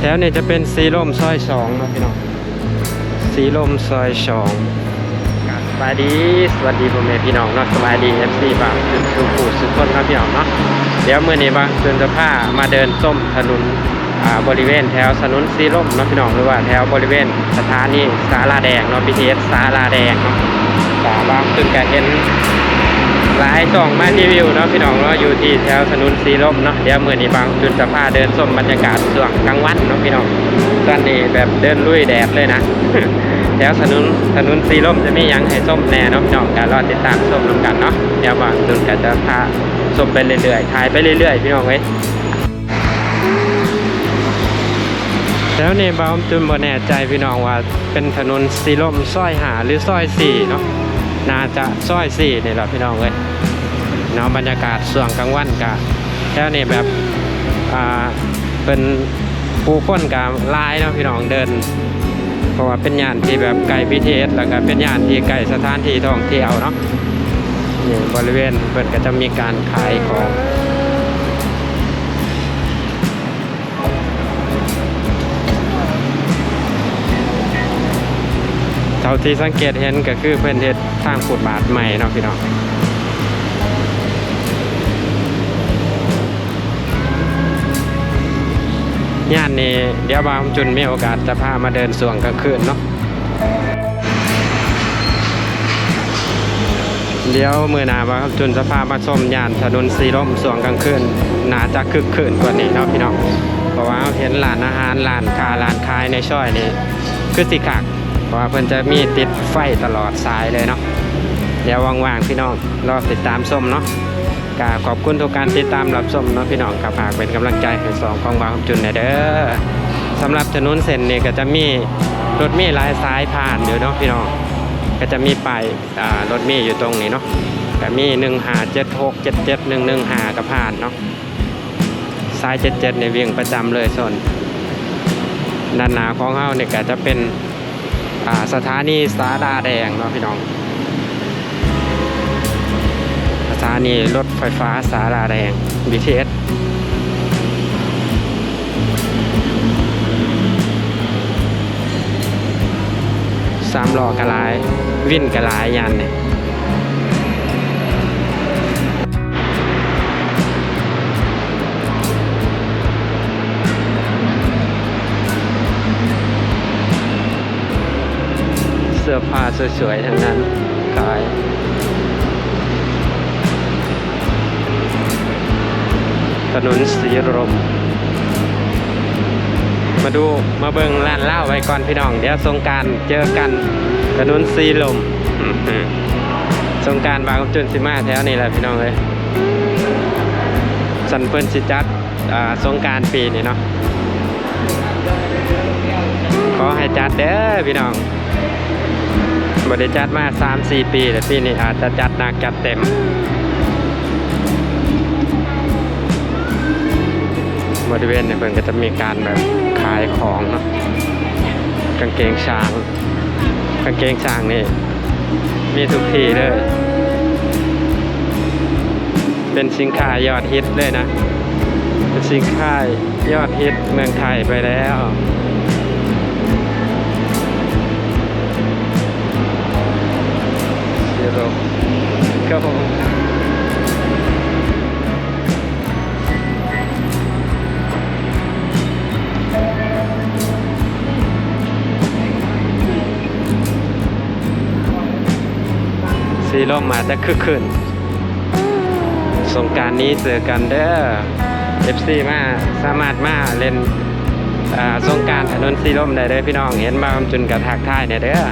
แถวนี้จะเป็นสีลมซอยสองนะพี่น้องสีลมซอยสองสบายดีสวัสดีพ่อแม่พี่น้องเนาะสบายดีเอฟซีบางจุดสุขุสุขคนนะพี่น้องเนาะเดี๋ยวมื่อนี้บางจุดจะพามาเดินส้มถนนอ่าบริเวณแถวถนนสีลมเนาะพี่น้องหรือว่าแถวบริเวณสถานีสาลาแดงเนาะ BTS สาลาแดงเนาะแต่บางจุดก็เห็น หลายช่องมารีวิวเนาะพี่น้องเนาะอยู่ที่แถวถนนสีลมเนาะเดี๋ยวมื่อนี้บางจุดจะพาเดินชมบรรยากาศช่วงกลางวันเนาะพี่น้องตอนนี้แบบเดินลุยแดดเลยนะแถวถนนถนนสีลมจะมียังให้ส้มแน่เนาะพี่น้องการรอติดตามส้มนำกันเนาะเดี๋ยวบางจุดก็จะพาส้มไปเรื่อยๆถ่ายไปเรื่อยๆพี่น้องเว้ยแล้วนี่บางจุดบ่แน่ใจพี่น้องว่าเป็นถนนสีลมซอยหาหรือซอยสี่เนาะ น่าจะซอยสี่นี่แหละพี่น้องเลยเนาะบรรยากาศส่วงกลางวันกะแค่นี้แบบอ่าเป็นผู้คนกับลายเนาะพี่น้องเดิน เพราะว่าเป็นย่านที่แบบไกล BTS แล้วก็เป็นย่านที่ไกล้สถานที่ท่องเที่ยวเนาะนี่บริเวณเปิดก็จะมีการขายของ ท่าที่สังเกตเห็นก็คือเพิ่นเฮ็ดทางฟุตบาทใหม่เนาะพี่น้องย่านนี้เดี๋ยวบางจุนมีโอกาสจะพามาเดินสวงกลางคืนเนาะเดี๋ยวมือหนาบางจุนจะพามาชมย่านถนนสีลมสวงกลางคืนน่าจะคึกคืนกว่านี้เนาะพี่น้องเพราะว่าเห็นร้านอาหารร้านค้าร้านขายในซอยนี่คือสิคัก เพราะเพิ่นจะมีติดไฟตลอดสายเลยเนาะเดี๋ยวว่างๆพี่น้องรอติดตามส้มเนาะกาขอบคุณทุกการติดตามรับส้มเนาะพี่น้องกับฝากเป็นกำลังใจให้สองของบางจุนหน่อยเด้อสำหรับถนนเส้นนี้ก็จะมีรถมีหลายสายผ่านอยู่เนาะพี่น้องก็จะมีป้ายรถมีอยู่ตรงนี้เนาะก็มี1 5 7 6 7 7 1 1 5ก็ผ่านเนาะสาย77ในยวิ่งประจำเลยส่วนด้านหน้าของเฮาเนี่ยก็จะเป็น สถานีสาดาแดงเนาะพี่น้อง สถานีรถไฟฟ้าสาดาแดง BTS สามล้อกระลาย วิ่นกระลายยันเนี่ย อผ้าสวยๆทั้งนั้นขายถนนสีลมมาดูมาเบิงร้านเหล้าไว้ก่อนพี่น้อง เดี๋ยวสงการเจอกันถนนสีลมสงการบางจุนสิมาแถวนี้แหละพี่น้องเลยสันเปิ้นสิจัดสงการปีนี้เนาะขอให้จัดเด้อพี่น้อง บริจัดมา 3-4 ปีแต่ปีนี้อาจจะจัดหนักจัดเต็มบริเวณเนี่ยเพิ่นก็จะมีการแบบขายของเนาะกางเกงช้างกางเกงช้างนี่มีทุกที่เลย เป็นสินค้ายอดฮิตเลยนะ เป็นสินค้ายอดฮิตเมืองไทยไปแล้ว ซีโร่ก็ผมสีลมมาจะคึกคืนสงการนี้เจอกันเด้อ FC มาสามารถมาเล่นสงการถนนสีลมได้เด้อพี่น้องเห็นบ้างจุนกับทักทายเนี่ยเด้อ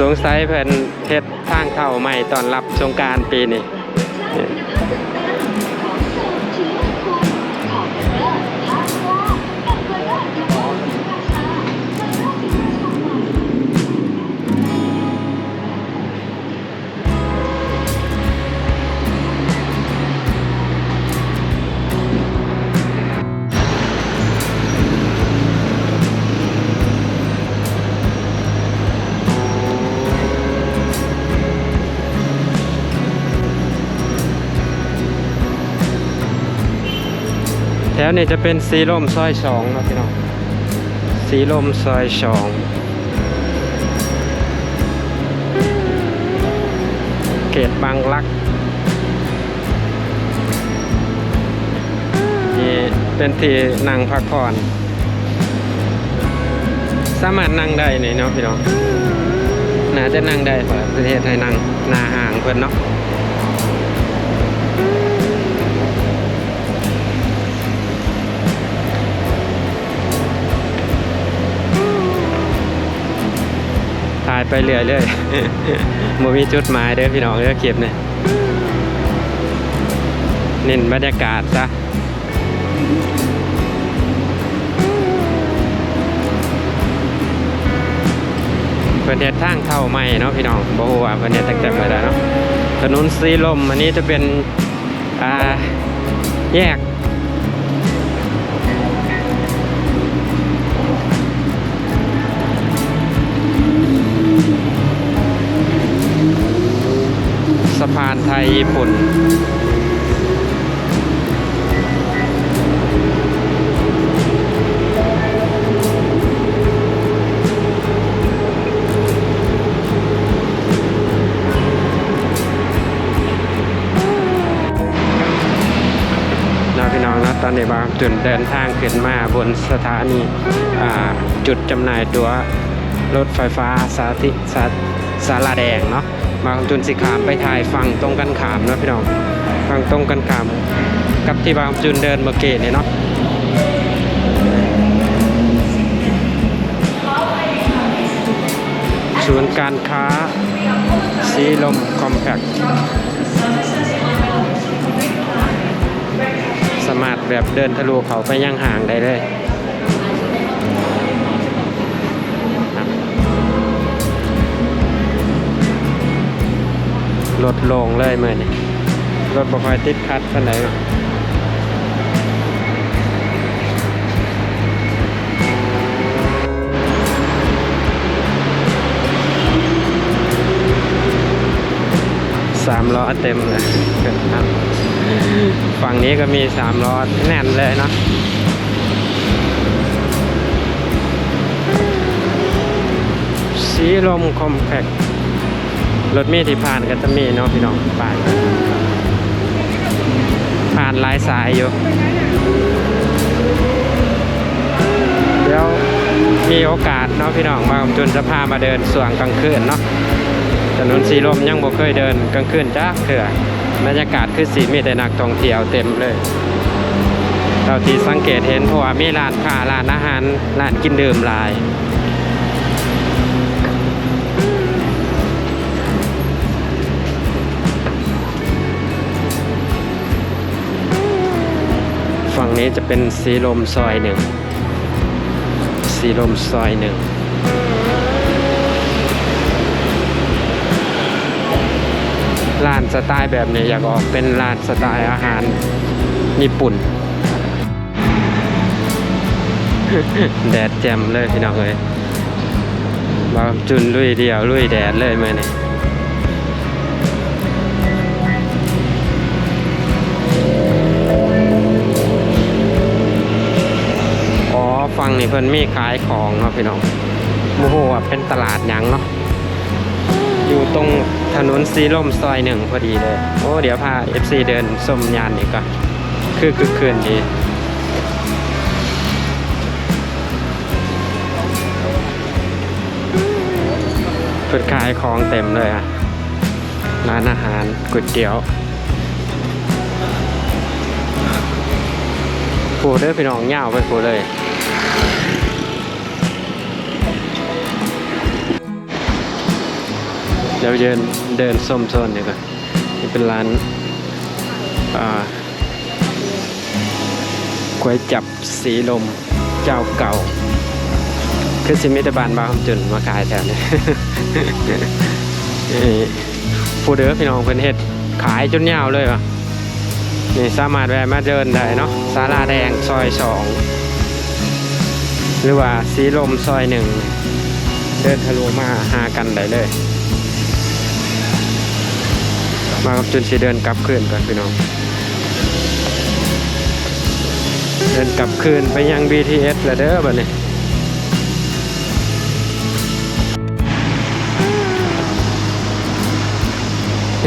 สงสัยเพิ่นเฮ็ดทางเข้าใหม่ตอนรับสงการปีนี้ ถวนี้จะเป็นสีลมซอยสองนะพี่น้องสีลมซอยสองเขตบางรักนี่เป็นที่นั่งพักผ่อน สามารถนั่งได้นี่เนาะพี่น้องน่าจะนั่งได้เพราะประเทศไทยนั่งหนาห่างเพิ่นเนาะ ถ่ายไปเรื่อยเลยๆบ่มีจุดหมายเด้อพี่น้องเด้อเก็บเนี่ยเน้นบรรยากาศซะเพิ่นเฮ็ดทางเข้าใหม่เนาะพี่น้องบ่ฮู้ว่าเพิ่นเฮ็ดตั้งแต่เมื่อใดเนาะถนนสีลมอันนี้จะเป็นอ่าแยกานไทยญี่ปุ่น พี่น้องนะตอนนี้บางจุดเดินทางขึ้นมาบนสถานีจุดจำหน่ายตัวรถไฟฟ้าสาธิสาสาราแดงเนาะ บางจุดสิขามไปถ่ายฝั่งตรงกันขามเนาะพี่น้องฝั่งตรงกันขาม กับที่บางจุดเดินเมื่อกี้เนี่ยเนาะศูนย์การค้าสีลมคอมแพคสมารถแบบเดินทะลุเขาไปย่างห่างได้เลย รถโลงเลยเมื่อนี่รถบ่ค่อยติดคัดปานใดสามล้อเต็มเลยครับฝั่งนี้ก็มีสามล้อแน่นเลยเนาะสีลมคอมแพค รถเมีที่ผ่านก็จะมีเนาะพี่น้องผ่านผ่านหลายสายอยู่เดี๋ยวมีโอกาสเนาะพี่น้องมาจุนจะพามาเดินส่วงกลางคืนเนาะถนนสีลมยังบ่เคยเดินกลางคืนจ้าเถื่อบรรยากาศคือสีมีแต่นักท่องเที่ยวเต็มเลยเท่าที่สังเกตเห็นเพราะว่ามีร้านค้าร้านอาหารร้านกินดื่มหลาย นี้จะเป็นสีลมซอยหนึ่งสีลมซอยหนึ่งร้านสไตล์แบบนี้อยากออกเป็นร้านสไตล์อาหารญี่ปุ่น แดดแจ่มเลยพี่น้องเอ้ยบางจุนลุยเดียวลุยแดดเลยมื่อนี่อ๋ เพิ่นมีขายของเนาะพี่น้องโอ้โหเป็นตลาดยังเนาะอยู่ตรงถนนสีลมซอยหนึ่งพอดีเลยโอ้เดี๋ยวพา FC เดินชมยานอีกก่อนคือคือคืนดีเปิดขายของเต็มเลยอะร้านอาหารก๋วยเตี๋ยวผูเด้อพี่น้องเงาไปผูเลย เดี๋ยวเดินเดินส้มโซนดีกว่านี่เป็นร้านอ่าก๋วยจับสีลมเจ้าเก่า คือสิมิตรบานบางคำจุนมาขายแถวนี้ผู้เด้อพี่น้องเพิ่นเฮ็ดขายจนยาวเลยวะนี่สามารถแวะมาเดินได้เนาะศาลาแดงซอยสองหรือว่าสีลมซอยหนึ่งเดินทะลุมาหากันได้เลย มากับจุนสีเดินกลับคืนก่อนพี่น้องเดิดินกลับคืนไปยัง BTS แล้วเด้อบัดนี้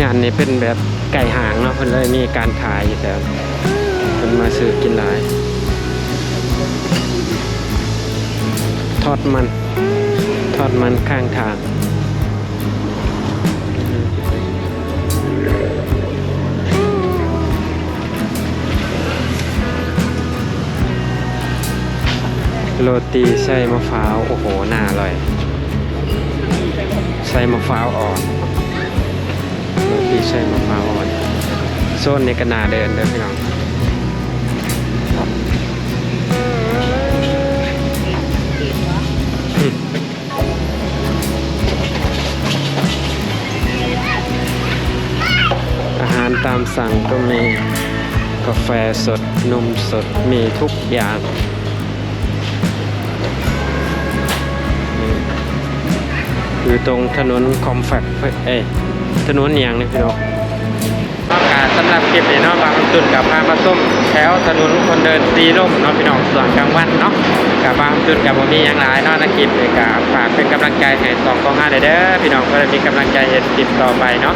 งานนี้เป็นแบบไก่หางเนาะเพิ่นเลยมีการขายอยู่แต่เพิ่นมาซื้อกินหลาย ทอดมัน ทอดมันข้างทาง โรตีไส้มะพร้าว โอ้โห น่าอร่อย ไส้มะพร้าวอ่อน โรตีไส้มะพร้าวอ่อน โซนนี้ก็น่าเดินเด้อพี่น้องอาหารตามสั่งก็มีกาแฟสดนมสดมีทุกอย่าง อยู่ตรงถนนคอมแฟกเอ้ยถนนเนียงนี่พี่น้องำหรับคลิปนี้เนาะบางจุดกับพามาส้มแถวถนนคนเดินสีร่มเนาะพี่น้องส่วนกลางวันเนาะกับบางจุดกับผมมีอย่างหลายเนาะในคลิปเลยกับฝากเป็นกำลังใจให้สองกองห้าเด้อพี่น้องเพื่อมีกำลังใจเห็นคลิปต่อไปเนาะ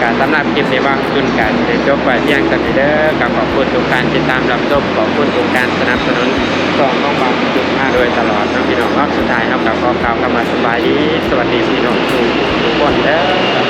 กับสำหรับคลิปนี้บางจุดกันจะจบไว้เพียงเท่านี้เด้อกับขอบคุณทุกการติดตามรับชมขอบคุณทุกการสนับสนุนสองของบางจุดมาโดยตลอดเนาะพี่น้องรอบสุดท้ายเนาะกับขอกล่าวคำว่าสบายดีสวัสดีพี่น้องทุกคนเด้อ